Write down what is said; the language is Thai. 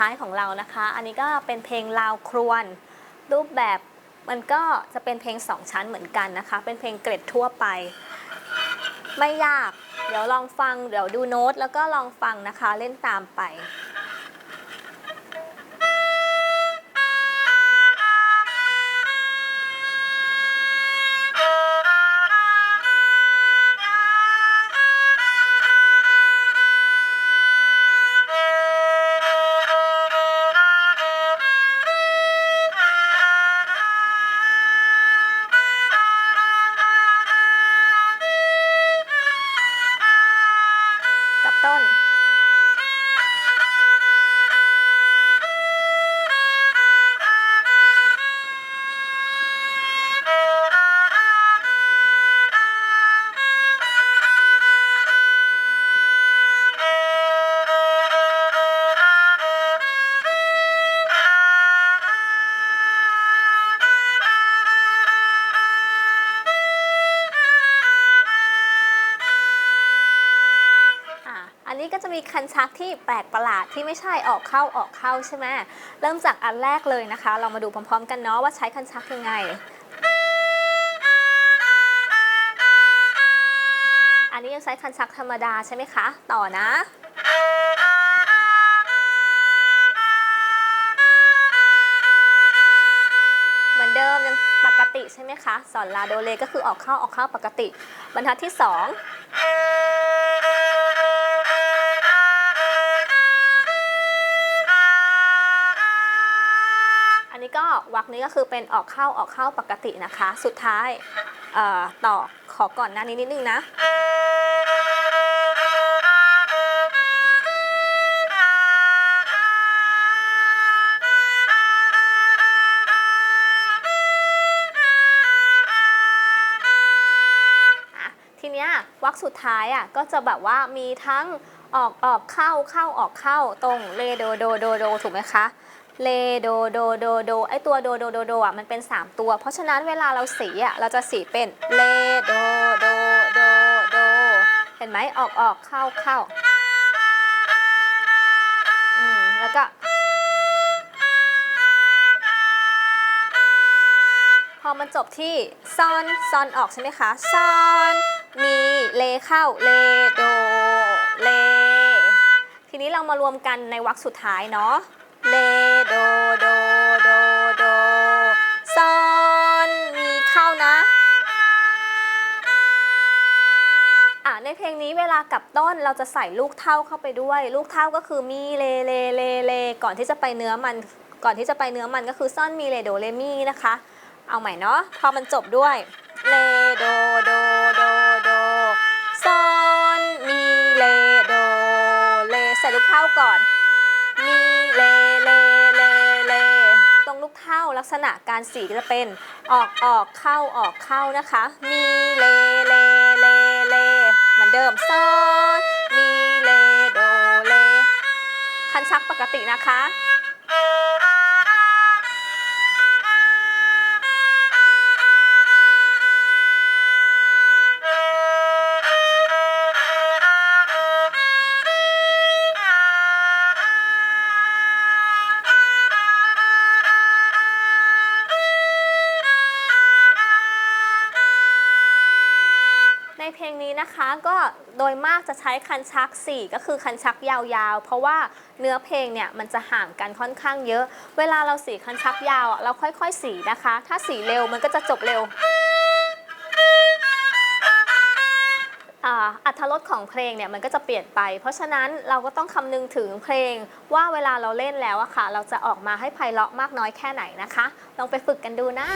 ้ายของเรานี้ก็เป็นเพลงลาวครวน รูปแบบมันก็จะเป็นเพลงสองชั้นเหมือนกันนะคะ เป็นเพลงเกรดทั่วไป ไม่ยาก เดี๋ยวลองฟัง เดี๋ยวดูโน้ต แล้วก็ลองฟังนะคะ เล่นตามไป ต้นีคันชักที่แปลกประหลาดที่ไม่ใช่ออกเข้าออกเข้าใช่ไหมเริ่มจากอันแรกเลยนะคะ เรามาดูพร้อมๆ กันเนาะว่าใช้คันชักยังไง อันนี้ยังใช้คันชักธรรมดาใช่ไหมคะ ต่อนะปกติใช่ไหมคะ สอนลาโดเลก็คือออกเข้าออกเข้าปกติ บรรทัดที่ 2 วักนี้ก็คือเป็นออกเข้าออกเข้าปกตินะคะ สุดท้ายต่อขอก่อนหน้านี้นิดนึงนะอะทีเนี้ยวักสุดท้ายอะก็จะแบบว่ามีทั้งออกออกเข้าเข้าออกเข้าตรงเลโดโดโดโดถูกไหมคะ เลโดโดโดโดไอตัวโดโดโดโดอะมันเป็น 3 ตัว เพราะฉะนั้นเวลาเราสีอะเราจะสีเป็นเลโดโดโดโดเห็นไหมออกออกเข้าเข้าอืมแล้วก็ พอมันจบที่ซอนซอนออกใช่ไหมคะซอนมีเลเข้าเลโดเล ทีนี้เรามารวมกันในวรรคสุดท้ายเนาะ โดโดโดโดซอนมีเข้านะ อะในเพลงนี้เวลากลับต้นเราจะใส่ลูกเท่าเข้าไปด้วย ลูกเท่าก็คือมีเลเลเลเลก่อนที่จะไปเนื้อมัน ก่อนที่จะไปเนื้อมันก็คือซ่อนมีเลโดเลมีนะคะ เอาใหม่เนาะพอมันจบด้วยเลโดโดโด ลักษณะการสีจะเป็นออกออกเข้าออกเข้านะคะ มีเลเลเลเลเหมือนเดิมซอนมีเลโดเลคันชักปกตินะคะ เพลงนี้นะคะ ก็โดยมากจะใช้คันชัก 4 ก็คือคันชักยาวๆ เพราะว่าเนื้อเพลงเนี่ยมันจะห่างกันค่อนข้างเยอะ เวลาเราสีคันชักยาวอะเราค่อยๆสีนะคะ ถ้าสีเร็วมันก็จะจบเร็วอัธรสของเพลงเนี่ยมันก็จะเปลี่ยนไป เพราะฉะนั้นเราก็ต้องคำนึงถึงเพลงว่าเวลาเราเล่นแล้วอะค่ะ เราจะออกมาให้ไพเราะมากน้อยแค่ไหนนะคะ ลองไปฝึกกันดูนะ